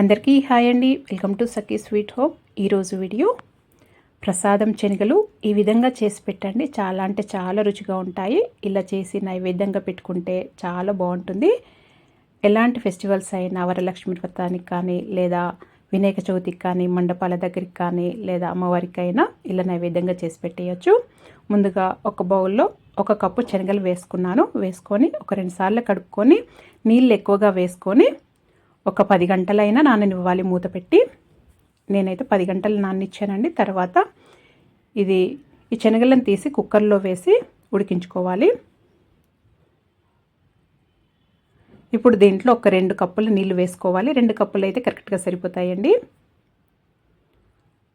అందరికీ హాయ్ అండి. Welcome to Sakhi sweet home ఈరోజు వీడియో ప్రసాదం శనగలు ఈ విధంగా చేసి పెట్టండి. చాలా అంటే చాలా రుచిగా ఉంటాయి. ఇలా చేసి నైవేద్యంగా పెట్టుకుంటే చాలా బాగుంటుంది. ఎలాంటి ఫెస్టివల్స్ అయినా వరలక్ష్మి వ్రతానికి కానీ లేదా వినాయక చవితికి కానీ మండపాల దగ్గరికి కానీ లేదా అమ్మవారికి అయినా ఇలా నైవేద్యంగా చేసి పెట్టేయచ్చు. ముందుగా ఒక బౌల్లో ఒక కప్పు శనగలు వేసుకున్నాను. వేసుకొని ఒక రెండు సార్లు కడుక్కొని నీళ్ళు ఎక్కువగా వేసుకొని ఒక పది గంటలైనా నాననివ్వాలి మూత పెట్టి. నేనైతే పది గంటలు నాననిచ్చానండి. తర్వాత ఇది ఈ శనగలను తీసి కుక్కర్లో వేసి ఉడికించుకోవాలి. ఇప్పుడు దీంట్లో ఒక రెండు కప్పులు నీళ్ళు వేసుకోవాలి. రెండు కప్పులు అయితే కరెక్ట్గా సరిపోతాయండి.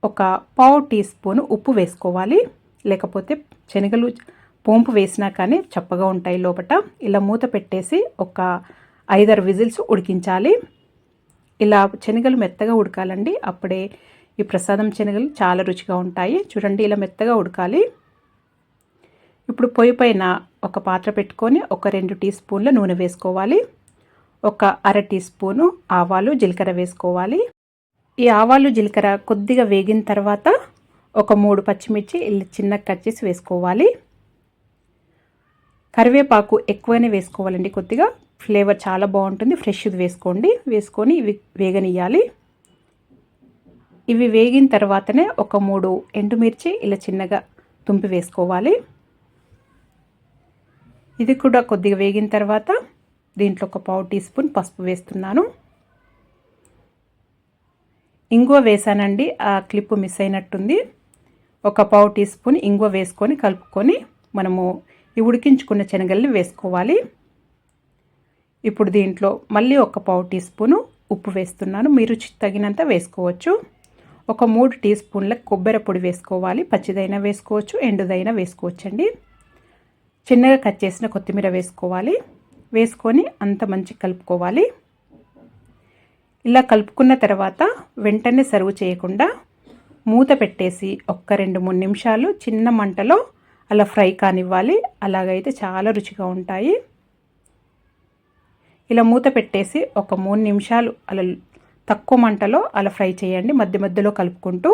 ఒక పావు టీ స్పూన్ ఉప్పు వేసుకోవాలి. లేకపోతే శనగలు పోంపు వేసినా కానీ చప్పగా ఉంటాయి లోపల ఇలా మూత పెట్టేసి ఒక ఐదారు విజిల్స్ ఉడికించాలి. ఇలా శనగలు మెత్తగా ఉడకాలండి. అప్పుడే ఈ ప్రసాదం శనగలు చాలా రుచిగా ఉంటాయి. చూడండి ఇలా మెత్తగా ఉడకాలి. ఇప్పుడు పొయ్యి పైన ఒక పాత్ర పెట్టుకొని ఒక రెండు టీ స్పూన్ల నూనె వేసుకోవాలి. ఒక అర టీ స్పూను ఆవాలు జీలకర్ర వేసుకోవాలి. ఈ ఆవాలు జీలకర్ర కొద్దిగా వేగిన తర్వాత ఒక మూడు పచ్చిమిర్చి చిన్న కట్ చేసి వేసుకోవాలి. కరివేపాకు ఎక్కువనే వేసుకోవాలండి కొద్దిగా. ఫ్లేవర్ చాలా బాగుంటుంది. ఫ్రెష్ది వేసుకోండి. వేసుకొని ఇవి వేగనియాలి ఇవి వేగిన తర్వాతనే ఒక మూడు ఎండుమిర్చి ఇలా చిన్నగా తుంపి వేసుకోవాలి. ఇది కూడా కొద్దిగా వేగిన తర్వాత దీంట్లో ఒక పావు టీ స్పూన్ పసుపు వేస్తున్నాను. ఇంగువ వేసానండి. ఆ క్లిప్ మిస్ అయినట్టుంది. ఒక పావు టీ స్పూన్ ఇంగువ వేసుకొని కలుపుకొని మనము ఈ ఉడికించుకున్న శనగల్ని వేసుకోవాలి. ఇప్పుడు దీంట్లో మళ్ళీ ఒక పావు టీ స్పూను ఉప్పు వేస్తున్నాను. మీరు తగినంత వేసుకోవచ్చు. ఒక మూడు టీ స్పూన్ల కొబ్బరి పొడి వేసుకోవాలి. పచ్చిదైనా వేసుకోవచ్చు ఎండుదైనా వేసుకోవచ్చండి. చిన్నగా కట్ చేసిన కొత్తిమీర వేసుకోవాలి. వేసుకొని అంత మంచి కలుపుకోవాలి. ఇలా కలుపుకున్న తర్వాత వెంటనే సర్వ్ చేయకుండా మూత పెట్టేసి ఒక్క రెండు మూడు నిమిషాలు చిన్న మంటలో అలా ఫ్రై కానివ్వాలి. అలాగైతే చాలా రుచిగా ఉంటాయి. ఇలా మూత పెట్టేసి ఒక మూడు నిమిషాలు అలా తక్కువ మంటలో అలా ఫ్రై చేయండి. మధ్య మధ్యలో కలుపుకుంటూ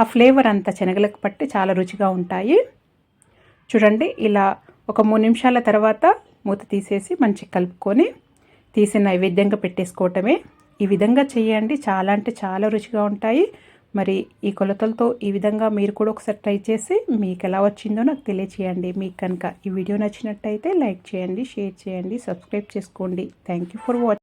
ఆ ఫ్లేవర్ అంతా శనగలకు పట్టి చాలా రుచిగా ఉంటాయి. చూడండి ఇలా ఒక మూడు నిమిషాల తర్వాత మూత తీసేసి మంచిగా కలుపుకొని తీసి నైవేద్యంగా పెట్టేసుకోవటమే. ఈ విధంగా చేయండి. చాలా అంటే చాలా రుచిగా ఉంటాయి. మరి ఈ కొలతలతో ఈ విధంగా మీరు కూడా ఒకసారి ట్రై చేసి మీకు ఎలా వచ్చిందో నాకు తెలియచేయండి. మీకు కనుక ఈ వీడియో నచ్చినట్టయితే లైక్ చేయండి షేర్ చేయండి సబ్స్క్రైబ్ చేసుకోండి. Thank you for watching